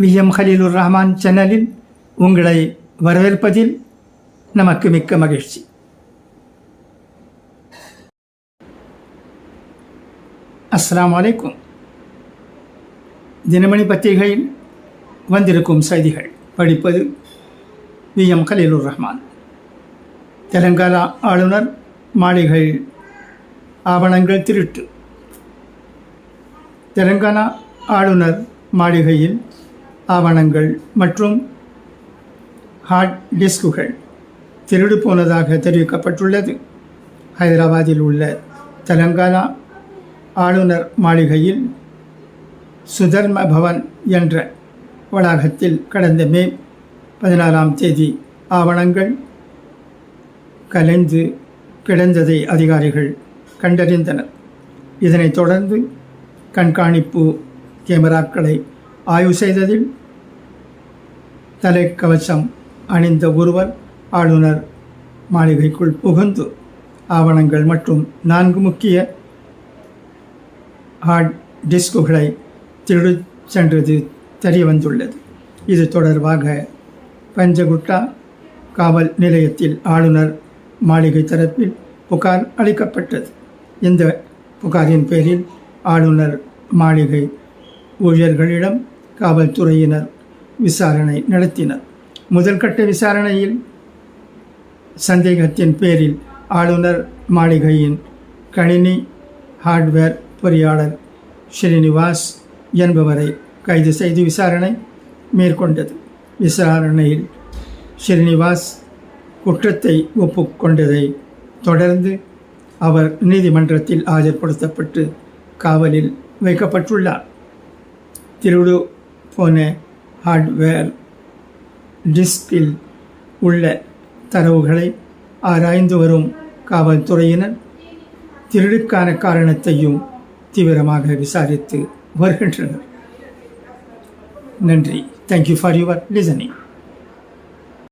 VM Khaleelur Rahman சேனலில் உங்களை வரவேற்பதில் நமக்கு மிக்க மகிழ்ச்சி. அஸ்லாம் அலைக்கும். தினமணி பத்திரிகையில் வந்திருக்கும் செய்திகள். படிப்பது விஎம் கலீலுர் ரஹ்மான் தெலங்கானா ஆளுநர் மாளிகை ஆவணங்கள் திருட்டு. தெலங்கானா ஆளுநர் மாளிகையில் ஆவணங்கள் மற்றும் ஹார்ட் டிஸ்குகள் திருடு போனதாக தெரிவிக்கப்பட்டுள்ளது. ஹைதராபாத்தில் உள்ள தெலங்கானா ஆளுநர் மாளிகையில் சுதர்ம பவன் என்ற வளாகத்தில் கடந்த மே பதினாறாம் தேதி ஆவணங்கள் கலைந்து கிடந்ததை அதிகாரிகள் கண்டறிந்தனர். இதனைத் தொடர்ந்து கண்காணிப்பு கேமராக்களை ஆய்வு செய்ததில் தலைக்கவசம் அணிந்த ஒருவர் ஆளுநர் மாளிகைக்குள் புகுந்து ஆவணங்கள் மற்றும் நான்கு முக்கிய ஹார்ட் டிஸ்குகளை திருடு சென்றது தெரிய வந்துள்ளது இது தொடர்பாக பஞ்சகுட்டா காவல் நிலையத்தில் ஆளுநர் மாளிகை தரப்பில் புகார் அளிக்கப்பட்டது. இந்த புகாரின் பேரில் ஆளுநர் மாளிகை ஊழியர்களிடம் காவல்துறையினர் விசாரணை நடத்தினர். முதல்கட்ட விசாரணையில் சந்தேகத்தின் பேரில் ஆளுநர் மாளிகையின் கணினி ஹார்ட்வேர் பொறியாளர் ஸ்ரீனிவாஸ் என்பவரை கைது செய்து விசாரணை மேற்கொண்டது. விசாரணையில் ஸ்ரீனிவாஸ் குற்றத்தை ஒப்புக்கொண்டதை தொடர்ந்து அவர் நீதிமன்றத்தில் ஆஜர்படுத்தப்பட்டு காவலில் வைக்கப்பட்டுள்ளார். திருடு போன ஹார்ட்வேர் டிஸ்கில் உள்ள தரவுகளை ஆராய்ந்து வரும் காவல்துறையினர் திருடுக்கான காரணத்தையும் தீவிரமாக விசாரித்து வருகின்றனர். நன்றி. Thank you for your listening